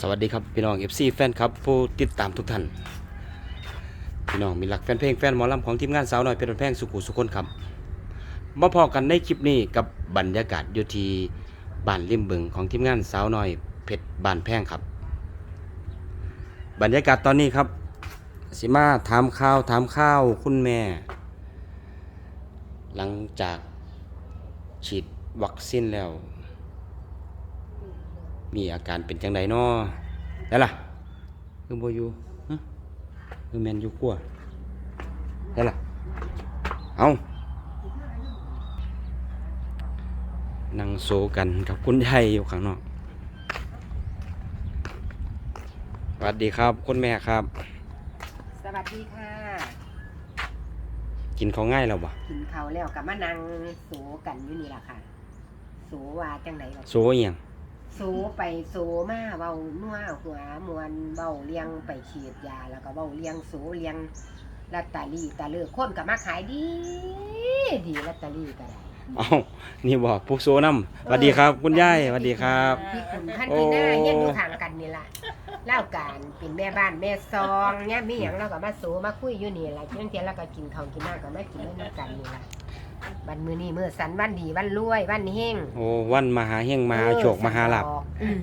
สวัสดีครับพี่น้อง FC แฟนครับผู้ติดตามทุกท่านพี่น้องมีหลักแฟนเพลงแฟนหมอลำของทีมงานสาวหน่อยเป็นแพงสุขุสุคนครับมาพอกันในคลิปนี้กับบรรยากาศอยู่ที่บ้านริมบึงของทีมงานสาวหน่อยเพชรบ้านแพงครับ บรรยากาศตอนนี้ครับสิมาถามข้าวถามข้าวคุณแม่ หลังจากฉีดวัคซีนแล้ว มีอาการเป็นจังไดน้อได้ล่ะคือบ่อยู่ฮะคือแมนอยู่ขั้วได้ล่ะเอานั่งโซกันกับคุณยายอยู่ข้างนอกสวัสดีครับ คุณแม่ครับ สวัสดีค่ะ กินเขาวง่ายแล้วบ่กินข้าวแล้วกับมานั่งโสกันอยู่นี่ล่ะค่ะ โสว่าจังไหนล่ะ โซอหย่าง โสไปโสมาเบานัวหัวมวนเบาเลี้ยงไปฉีดยาแล้วก็เบาเลี้ยงโสเลี้ยงลอตเตอรี่ตะเลือกคนกับมาขายดีดีลอตเตอรี่ก็ได้เอานี่บอกผู้โซน้ำสวัสดีครับ คุณยายสวัสดีครับ พี่คุณท่านที่หน้าโอ้เฮียนอยู่ข้างกันนี่ล่ะ เล่าการเป็นแม่บ้านแม่ซองเนี่ยมีหยังเราก็มาโสมาคุยอยู่นี่ล่ะเที่ยงเที่ยงแล้วก็กินข้าวกินน้ำก็มากินด้วยน้ำกันนี่ล่ะวันมื้อนี้มื้อสันวันดีวันรวยวันเฮงโอ้วันมหาเฮงมหาโชคมหาลาภอืม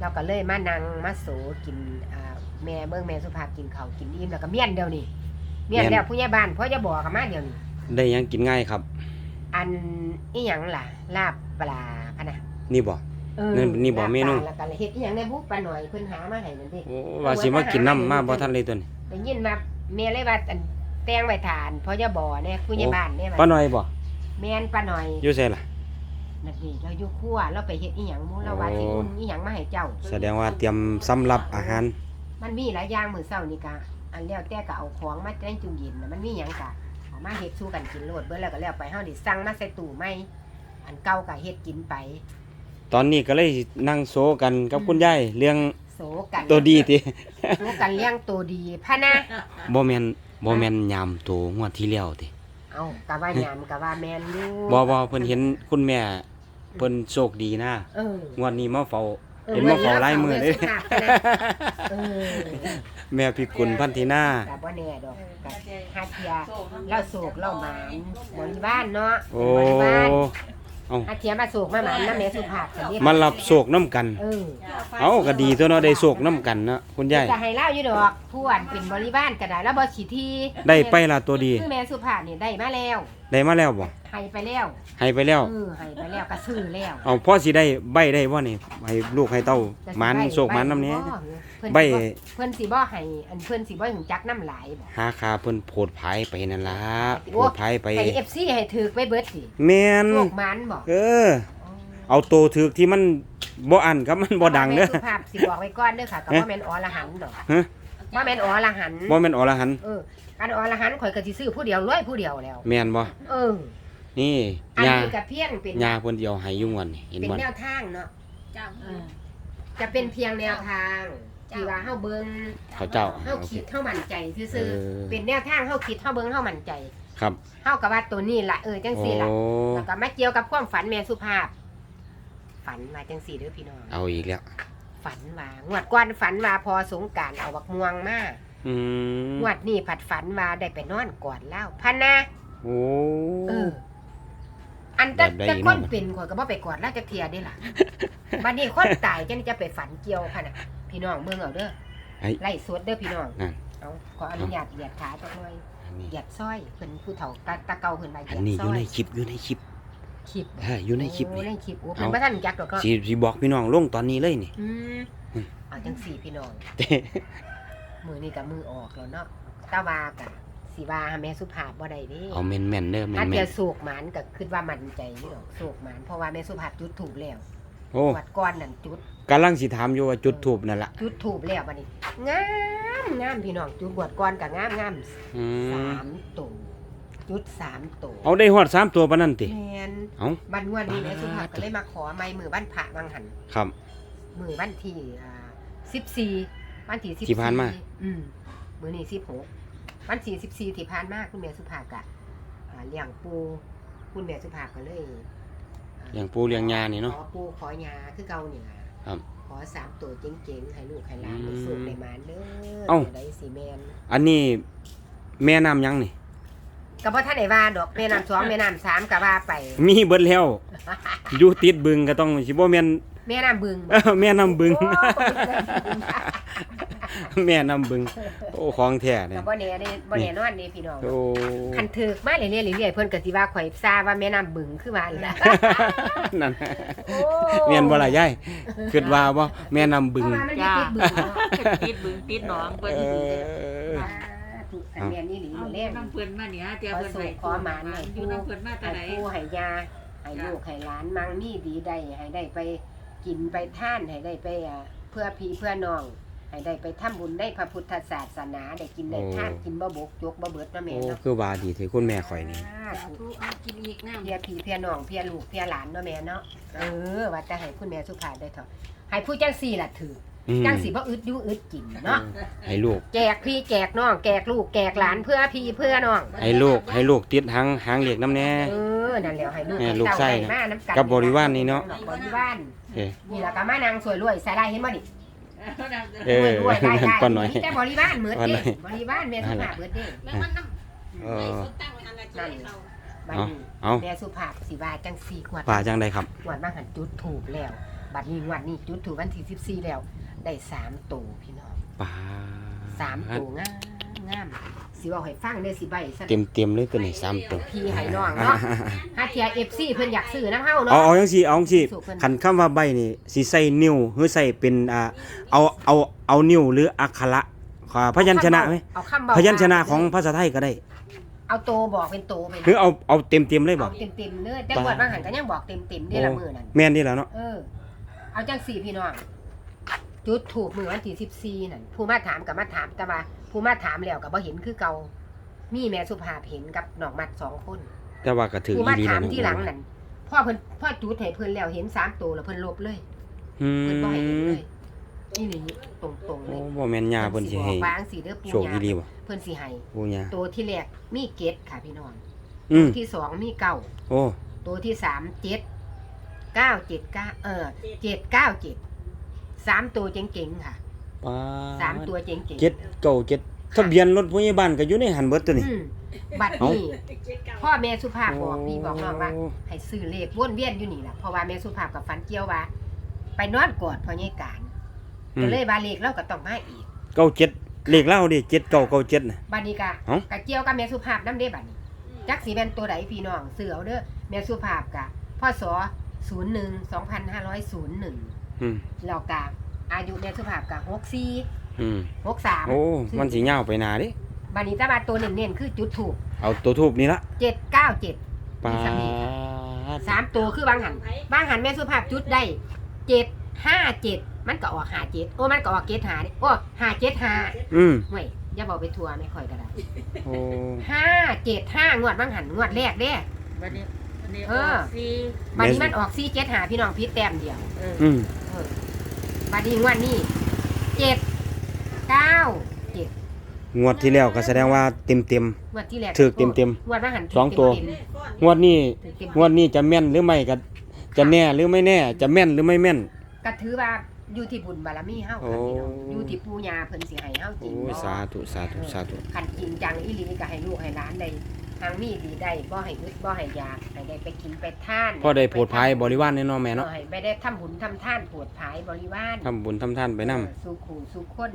เราก็เลยมานั่งมาโสกินอ่าแม่เบิ่งแม่สุภาพกินข้าวกินอิ่มแล้วก็เมียนเดียวนี่เมียนแล้วผู้ใหญ่บ้านพ่อจะบอกกันมาเดียวนี่ได้หยังกินง่ายครับ อันอีหยังล่ะลาบปลาพะนะนี่บ่ เออนี่นี่บอกลาเมนูปลาแล้วก็เฮ็ดอีหยังในบุปลาหน่อยเพิ่นหามาให้นั่นดิโอ้ว่าสิมากินน้ำมาบ่ทันเลยตัวนี้ได้ยินว่าแม่เลยว่าอันแตงไว้ทานพ่อจะบอกเนี่ยผู้ใหญ่บ้านเนี่ยป้าน้อยบ่แม่นปลาหน่อยอยู่ไสล่ะ นั่นนี่เราอยู่ครัวเราไปเฮ็ดอีหยังหมู่เราว่าสิโอ้ อุ่นอีหยังมาให้เจ้า แสดงว่าเตรียมสำรับอาหาร มันมีหลายอย่างมื้อเช้านี่กะอันแล้วแต่ก็เอาของมาในจุ่มเย็นน่ะมันมีหยังกะเอามาเฮ็ดสู้กันกินโลดเบิ่แล้วก็แล้วไปเฮาดิสั่งมาใส่ตู้ใหม่อันเก่าก็เฮ็ดกินไป ตอนนี้ก็เลยนั่งโซกันกับคุณยายเรื่องโสกันตัวดีติโสกันเลี้ยงตัวดีพะนะบ่แม่นบ่แม่นยามโตงวดที่แล้วติเอากะว่าหยามกะว่าแม่นอยู่บ่บ่เพิ่นเห็นคุณแม่เพิ่นโชคดีนะเอองวดนี้มาเฝ้าออเห็นมาเฝ้าหลายมื้อเลยแม่สุภาพนะเออแม่พิกุลพันธินากะบ่แน่ดอกกะหาเทียเล่าโศกเล่าหมานบริบ้านเนาะโอ้บริบ้าน เอาหาเทียมาโศกมาหมานนำแม่สุภาพซั่นเด้มารับโชคนํกัน เออเอาก็ดีตัวเนาะได้โชคนํกันเนาะคุณยายจะให้เล่าอยู่ดอกผู้อันเป็นบริบ้านก็ได้แล้วบ่สิทีได้ไปละตัวดี คือแม่สุภาพนี่ได้มาแล้ว ได้มาแล้วบ่ ให้ไปแล้วให้ไปแล้ว เออให้ไปแล้วก็ซื้อแล้วเอาพ่อสิได้ใบได้บ่นี่ให้ลูกให้เต้าหมันโชคหมันนำนี้ใบใบ เพิ่นสิบ่ให้อันเพิ่นสิบ่ถึงจักน้ำหลายบ่ หาคาเพิ่นโพดภายไปนั่นล่ะโอ้ โพดภายไป ให้ FC ให้ถือไปเบิดสิแม่นโชคหมันบ่เออ เอาโตถึกที่มันบ่อันครับมันบ่ดังเด้อ แม่สุภาพสิบอกไว้ก่อนเด้อค่ะก็เอ๊ะบ่แม่นอรหันต์ดอกฮะ บ่แม่นอรหันต์บ่แม่นอรหันต์เอออันอรหันต์ข่อยก็สิซื้อผู้เดียวรวยผู้เดียวแล้ว แม่นบ่เออ นี่อันยานี้ก็เพียงเป็นยาเพิ่นสิเอาให้อยู่งวันนี่เห็นเป็นบ่แนวทางเนาะจ้าเออจะเป็นเพียงแนวทางที่ว่าเฮาเบิ่งเขาเจ้าเฮาโอเค คิดเฮามั่นใจเอซื่ออ ๆเป็นแนวทางเฮาคิดเฮาเบิ่งเฮามั่นใจครับเฮาก็ว่าตัวนี้ล่ะเออจังโอ้ซี่ล่ะแล้วก็มาเกี่ยวกับความฝันแม่สุภาพ ฝันมาจังซี่เด้อพี่น้องเอาอีกแล้วฝันว่างวดก่อนฝันว่าพอสงกรารเอาบักม่วงมาอืมงวดนี้ผัดฝันว่าได้ไปนอนกอดเล่าพันนะ โอ้เออ อันจะแบบใดจะอีกคนเนาะ เป็นข่อยก็บ่ไปกอดแล้วจะเทียได้ล่ะ บัดนี้คนตายจังจะไปฝันเกี่ยวพันน่ะพี่น้องเบิ่งเอาเด้อไอ้ไล่สวดเด้อพี่น้องนั่น เอาขออนุญาตเหยียดขาจักหน่อยอันนี้เหยียดสร้อยเพิ่นผู้เฒ่าตาตาเก่าเพิ่นว่าเหอัยีนยดนี้อสร้ยู่อยในคลิปอยู่ในคลิปคลิปเอออยู่ในคลิปโอ้นี่ ในคลิปโอ้เอาเพิ่นบ่ทันจักดอกก็สิสิบอกพี่น้องลงตอนนี้เลยนี่ อืมอืม เอาจังสี่พี่น้อง มือนี่กับมือออกแล้วเนาะตาวากับ สีวาแม่สุภาพบ่ได้เดิเอาแม่นๆเด้อแม่ถ้านเทียๆสูกหมันก็คิดว่ามั่นใจนี่หรอกสูกหมันเพราะว่าแม่สุภาพจุดถูกแล้วโอ้วัดก้อนนั่นจุด กำลังสิถามอยู่ว่าจุดทูบนั่นล่ะจุดถูกแล้วบัดนี้งามงามพี่น้องจุดบวดก้อนกับงามงามอืสามมตัวจุดสามตัวเอาได้ฮอดสามตัวปานนั้นติแมนเอาบันงวันนี้แม่สุภาพบาดก็เลยมาขอไม้มือบ้านพระวังหัน ครับ มือวันที่อ่าสิบสี่วันที่สิบที่ผ่านมา อืมมือนี่สิบหก วันที่สิบสี่ที่ผ่านมาคุณแม่สุภาพกะอ่าเลี้ยงปูคุณแม่สุภาพก็เลยอ่าเลี้ยงปูเลี้ยงยานี่เนาะขอปูขอยาคือเก่านี่ล่ะครับขขอสามตัวเจ๋งๆให้ลูกให้หลานได้สุขได้หมานเด้อเอ้าตัวใดสิแม่นอันนี้แม่น้ำยังนี่ก็บ่ทันได้ว่าดอกแม่น้ำสองแม่น้ำสามก็ว่าไป มีเบิดแล้วอยู่ติดบึงก็ต้องสิบ่แม่นแม่น้ำบึงเอ้อแม่น้ำบึงโอ้ แม่น้ำบึง โอ้ของแท้เนี่ก็ยบ่แน่เด้บ่แน่นอนเด้พี่น้องโอ้ คันถึกมาเรื่อยๆเรื่อยๆเพิ่นก็สิว่าข่อยทราบว่าแม่น้ำบึงคือว่าล่ะ นั่นโอ้ แม่นบ่ล่ะยายคิดว่าบ่แม่น้ำบึง เพราะว่ามันมีติดบึงเนาะติดบึงติดหนองเอเพิ่นสิอถูกกันแม่นนี่หลีเอาเล่นน้ำเพิ่นมาเนี่ยเตียขอเพิ่นสู่ให้ขอหมานให้อผู้ยู่น้ำเพิ่นมาแต่ให้ไหนผู้ให้ยาให้ลูกให้หลานมังมีดีได้ให้ได้ไปกินไปท่านให้ได้ไปอ่าเพื่อพี่เพื่อน้อง ให้ได้ไปทำบุญได้พระพุทธศาสนาได้กินได้ท่านกินบ่บกยกบ่เบิดเนาะแม่โอ้เนาะคือว่าดีที่คุณแม่ข่อยนี่ สาสาธุธุเอากินอีกน้ำเพียพี่เพียน้องเพียลูกเพียหลานเนาะแม่เนาะเออว่าจะให้คุณแม่สุภาพได้เถอะให้ผู้จังสี่ล่ะถืออืมจังสี่บ่อึดอยู่อึดกินเนาะให้ลูก แจกพี่แจกน้องแจกลูกแจกหลานเพื่อพี่เพื่อน้อง ให้ลูก ให้ลูกติดหางหางเหล็กน้ำแน่ เออ นั่นแหละให้ลูกแม่ให้ลูกเต้าไส้ให้นะมาน้ำกันกับบริวารนี่เนาะบริวารเอ้ยนี่แหละก็มานางสวยรวยใส่ได้เห็นบ่ดิ เออรวยได้ได้ป้าน้อยมีแต่บริวารเหมือนป้าน้เด้อยบริวารแม่สุภาพเบิดเด้แล้วมันน้เอำไม่อสุดตั้งไว้อันละเจ้าให้เราบัดเอานี้เอาแม่สุภาพสิว่าจังสี่ขวดป่าจังไดครับงวดบางหันจุดถูกแล้ว บัดนี้งวดนี้จุดถูกวันที่14แล้ว ได้สามตัวพี่น้องป่าสามตัวงามงาม สิเว้าให้ฟังเด้อสิใบซะเต็มเต็มๆเลยตัวนี้สามตัวพี่ให้น้องเนาะถ้าเทีย FC เพิ่นอยากซื้อน้ำเฮาเอาเนาะ เอาจังซี่เอาจังซี่สู่เพิ่น คันคำว่าใบนี่สิใส่นิ้วหรือใส่เป็นอ่าเอาเอาเอานิ้วหรืออักขระอ่าพยัญชนะไหมเอาคำบอกพยัญชนะของภาษาไทยก็ได้เอาโตบอกเป็นโตไปหรือเอาเอาเต็มเต็มๆเลยบ่ เอาเต็มๆเนื้อแต่งวดบางหันก็ยังบอกเต็มๆเด้อละมื้อนั่นแม่นนี่แหล้วเนาะ เออ เอาจังสี่พี่น้อง จุดถูกมือวันที่สิบสี่นั่นผู้มาถามกับมาถามแต่ว่าผู้มาถามแล้วกับบ่เห็นคือเก่ามีแม่สุภาพเห็นกับน้องมัดสองคนแต่ว่าก็ถือผู้อีมาหลีถาแล้มวที่หลังเนาะนั่นพ่อเพิ่นพ่อจุดให้เพิ่นแล้วเห็นสามตัวแล้วเพิ่นลบเลยอืเพิ่นบ่ให้เห็นมเลยนี่นี่ตรงตรงๆโอ้เลยบ่แม่นยาเพิ่นสิให้บอกวาจั่งสีเด้อปูโชคยาอีหลีบ่เพิ่นสิให้ปูยาตัวที่แรกมีเกตค่ะพี่น้องอืมที่สองมีเก้าโอ้ตัวที่สามเจ็ดเก้าเจ็ดเก้าเออเจ็ดเก้าเจ็ด สามตัวเจ๋งๆค่ะป้าสามตัวเจ๋งๆเจ็ดเก้าเจ็ดทะเบียนรถพยาบาลก็อยู่ในหันเบิดตัวนี้ อืมบัตรนี่พ่อแม่สุภาพบอกพี่บอกน้องว่าโให้ซื้อเลขวนเวียนอยู่นี่แหละเพราะว่าแม่สุภาพกับฟันเกี่ยวว่า ไปนอนกอดพ่อใหญ่การอืก็มเลยว่าเลขเราก็ต้องมาอีกเก้าเจ็ดเลขเล่าดิเจ็ดเก้าเก้าเจ็ดน่ะ บัดนี้ก็เอ้าก็เกี่ยวกับแม่สุภาพนำเด้บัดนี้จักสีเป็นตัวใดพี่น้องซื้อเอาเด้อแม่สุภาพกะพ่อสอ01 2501อื มแล้วก็อายุแม่สุภาพกะ64อืม63โอ้ มันสิยาวไปหนาเดิบัดนี้แต่ว่าตัวเน้นๆคือจุดถูกเอาตัวทูบนี่ละ797ปามีสามีดสามตัวคือบางหันบางหันแม่สุภาพจุดได้เจ็ดห้าเจ็ดมันก็ออกหาเจ็ดโอ้มันก็ออกเจ็ดหาดิโอ้หาเจ็ดหาอืมเว้ยอย่าบอกไปทัวร์ไม่ค่อยก็ได้โอ้ห้าเจ็ดห้างวดบางหันงวดแรกเด้วันนี้ วันนี้เออซีบัดนี้มันออกสี่เจ็ดหาพี่น้องพิษแต้มเดียวเอออืมเออบัดนี้งวดนี้เจ็ดเก้าเจ็ดงวดที่แล้วก็แสดงว่าเต็มเต็ม งวดที่แรกถูกเต็มงวดบางหันสองตัว เต็มๆงวดนี้ๆถูกเต็มงวดนี้จะแม่นหรือไม่ก็จะแน่หรือไม่แน่ จะแม่นหรือไม่แม่นๆก็ถือว่าอยู่ที่บุญบารมีเฮาค่ะพี่น้องโอ้ อยู่ที่ปู่ย่าเพิ่นสิให้เฮาจริโอ้งยบ่สาธุสาธุสาธุ คันจริงจังอีหลีก็ให้ลูกให้หลานได้ ทางมีดีได้บ่ให้อึดบ่ให้อยากให้ได้ไปกินไปท่านพ่อได้โปรดภัยบริวารแน่เนอนแม่เนาะเนาะให้ไปได้ทำบุญทำท่านโปรดภายบริวารทำบุญทำทานไปนํเออสู่ขู่สู่คน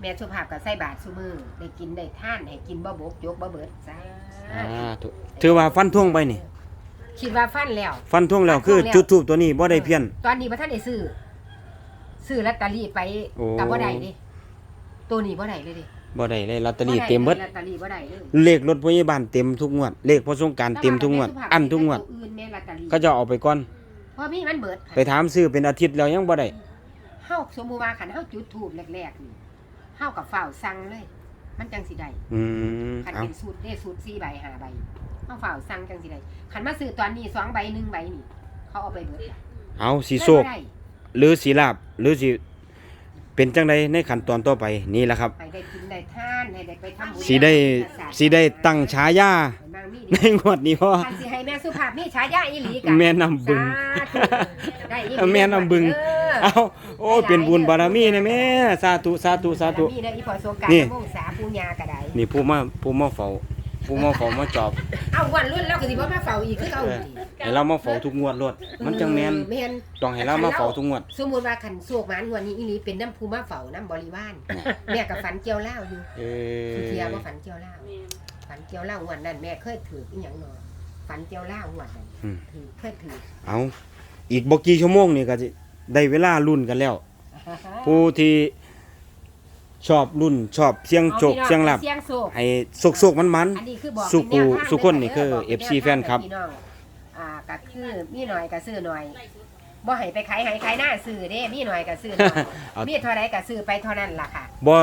แม่สุภาพก็ใส่บาตรซุมือได้กินได้ท่านให้กินบ่บกยกบ่เบิดจ้าสาธุถือว่าฟันท่วงไปนี่คิดว่าฟันแล้ว ฟันท่วงแล้วคือฟันธงแล้วจุดทูบตัวนี้บ่ได้เพี้ยน ตอนนี้บ่ทันได้ซื้อซื้อลอตเตอรี่ไปโอ้กับบ่ได้เดิตัวนี้บ่ได้เลยดิ บ่ได้เลยลอตเตอรี่เต็มเบิดลอตเตอรี่บ่ได้เลยเลขรถพยาบาลเต็มทุกงวด เลขพอสงกรารเต็มทุกงวด อันทุกงวดตัวอื่นแม่ลอตเตอรี่ก็จะเอาไปก่อนเพราะมีมันเบิดไปถามซื้อเป็นอาทิตย์แล้วยังบ่ได้เฮาสมมุติว่าคันเฮาจุดธูปแรกๆนี่เฮากับฝ้าวสั่งเลย มันจังสิได้อืมคันเอาเป็นสูตรเด้สูตร4ใบ5ใบเฮาฝ้าวสั่งจังสิได้คันมาซื้อตอนนี้สองใบหนึ่งใบนี่เขาเอาไปเบิดละเอาสีโศกได้หรือสีลาบหรือสี เป็นจังใดในขั้นตอนต่อไปนี่แหละครับไปได้กินได้ทานให้ได้ไปทำบุญสีได้สีได้ตั้งฉายาให้นางมีในงวดนี้พ่อคันสิให้แม่สุภาพมีฉายาอีหลีกันแม่นำบึง สาธุได้อีหลีแม่นำบึง เออเอ้าโอ้เป็นบุญบารมีนะแม่สาธุสาธุสาธุ มีนะอีพอสงกรารนี่มงษาปูญากระไดนี่ผู้มาผู้มาเฝ้า ผู้มาเฝ้ามาจอบเอาวันรุ่นแล้วก็สิบ่มาเฝ้าอีกคือเอาเอออีกให้เรามาเฝ้าทุกงวดรถมันจังแม่นแม่นต้องให้เรามาเฝ้าทุกงวด สมมุติว่าคันโศกหมานงวดนี้อีหลีเป็นน้ำภูมาเฝ้าน้ำบริวารแม่ก็ฝันเกี่ยวเหล้าอยู่เอสุเทียอว่าฝันเกี่ยวเหล้าฝันเกี่ยวเหล้างวดนั้นแม่เคยถืออีหยังหนอฝันเกี่ยวเหล้างวดนั้นอืมถือเคยถือเอาอีกบ่กี่ชั่วโมงนี่ก็สิได้เวลาลุ้นกันแล้ว ผู้ที่ ชอบรุ่นชอบเสียงโชคเสียงลับเสียงโศกให้สุกๆมันอันนี้คือบอกสุกูเป็นแนวทางสุคนนี่เด้คือบอกป็ FC วทางแฟนครับพี่น้องอ่าก็คือมีหน่อยก็ซื้อหน่อยบ่ให้ไปขายให้ขายหน้าซื้อเด้มีหน่อยก็ซื้อหน่อยเอามีเท่าไรก็ซื้อไปเท่านั้นล่ะค่ะๆบ่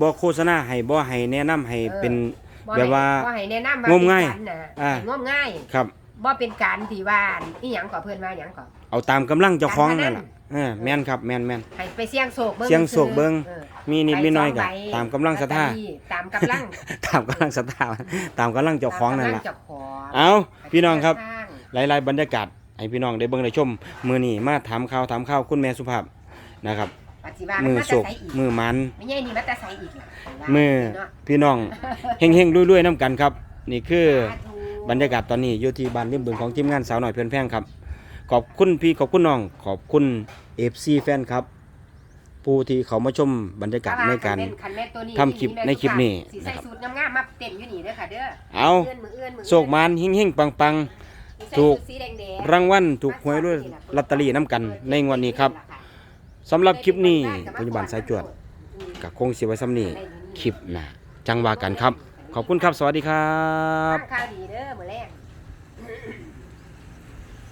บ่โฆษณาให้บ่ให้แนะนำให้เป็นบ่แบบว่าให้บ่ให้แนะนำว่างมง่ายเป็นกรน่ะอ่าให้งมง่ายครับบ่เป็นการที่ว่าอีหยังก็เพิ่นว่าหยังก็เอาตามกำลังเจ้าของการพนันั่นนล่ะ เออแม่นครับแม่นแม่น ให้ไปเสี่ยงโศกเบิ่งเสี่ยงโศกเบิ่ง ออมีนิดมีน้อยก็ไปสงใบตามกำลังศรัทธา ลอตเตอรี่ตามกำลังตามกำลังศรัทธาตามกำลังเจ้าของนั่นตมกำล่ะ เจ้าของเอาพี่น้องครับทางหลายๆบรรยากาศให้พี่น้องได้เบิ่งได้ชม มื้อนี้มาถามข่าวถามข่าวคุณแม่สุภาพนะครับ ปฏิบัติมือมันโศจะกใส่อีกมือมัน ไม่ใช่นี่มันจะใส่อีกล่ะมือเนาะพี่น้องเฮงๆรวยๆน้ำกันครับ นี่คือ สาธุ บรรยากาศตอนนี้อยู่ที่บ้านริมบึงของทีมงานสาวหน่อยเพื่อนแพงครับ ขอบคุณพี่ขอบคุณน้อง ขอบคุณ FC แฟนครับ ผู้ที่เขามาชมบรรยากาศในการคันแม่ตัวนี้ทำคลิปในคลิปนี้สินะใส่ครับสูตรงามๆมาเต้นอยู่นี่เด้อค่ะเด้อเอา เอื้อนมือเอื้อนมือโศกมานเฮงๆปังสิใส่ถูกสูทสีแดงๆ ๆรางวัลถูกหวยด้วยลอตเตอรี่น้ำกันในงวดนี้ครับสำหรับคลิปนี้ปัจจุบันสายจวดกับคงสิไว้ซ้ำนี้คลิปหน้าจังว่ากันครับ ขอบคุณครับ สวัสดีครับ ข้างข่าวดีเด้อมื้อแรก